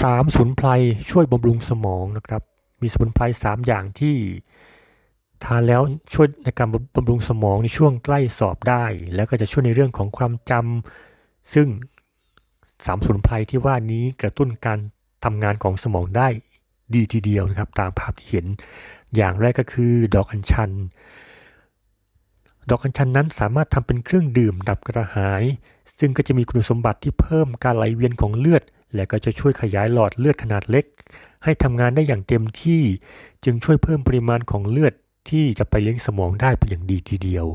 สามสมุนไพรช่วยบำรุงสมองนะครับ มีสมุนไพรสามอย่างที่ทานแล้วช่วยในการบำรุงสมองในช่วงใกล้สอบได้ แล้วก็จะช่วยในเรื่องของความจำซึ่งสามสมุนไพรที่ว่านี้กระตุ้นการทำงานของสมองได้ดีทีเดียวนะครับ ตามภาพที่เห็นอย่างแรกก็คือดอกอัญชัน ดอกอัญชันนั้นสามารถทำเป็นเครื่องดื่มดับกระหาย ซึ่งก็จะมีคุณสมบัติที่เพิ่มการไหลเวียนของเลือด และก็จะช่วยขยายหลอดเลือดขนาดเล็ก ให้ทำงานได้อย่างเต็มที่ จึงช่วยเพิ่มปริมาณของเลือดที่จะไปเลี้ยงสมองได้เป็นอย่างดีทีเดียว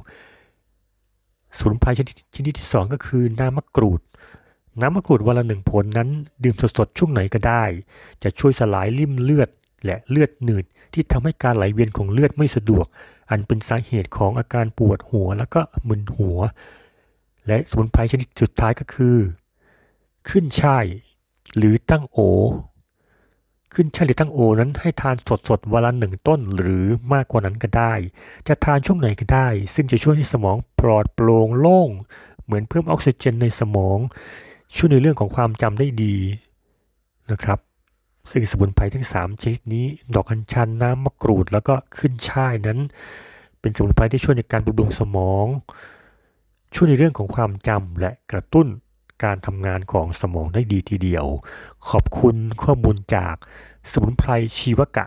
สมุนไพรชนิดชนิดที่สองก็คือน้ำมะกรูด น้ำมะกรูดวันละหนึ่งผลนั้น ดื่มสดๆช่วงไหนก็ได้ จะช่วยสลายริ่มเลือด และเลือดหนืดที่ทำให้การไหลเวียนของเลือดไม่สะดวก อันเป็นสาเหตุของอาการปวดหัวแล้วก็มึนหัว และสมุนไพรชนิดสุดท้ายก็คือ ขึ้นช่าย หรือตั้งโอ ขึ้นช่ายหรือตั้งโอนั้นให้ทานสดๆวันละหนึ่งต้นหรือมากกว่านั้นก็ได้ จะทานช่วงไหนก็ได้ ซึ่งจะช่วยให้สมองปลอดโปร่งโล่ง เหมือนเพิ่มออกซิเจนในสมอง ช่วยในเรื่องของความจำได้ดีนะครับซึ่งสมุนไพรทั้ง 3 ชนิดนี้ ดอกอัญชันน้ำมะกรูด แล้วก็ขึ้นช่ายนั้น เป็นสมุนไพรที่ช่วยในการบำรุงสมอง ช่วยในเรื่องของความจำและกระตุ้น การทำงานของสมองได้ดีทีเดียว ขอบคุณข้อมูลจากสมุนไพรชีวกะ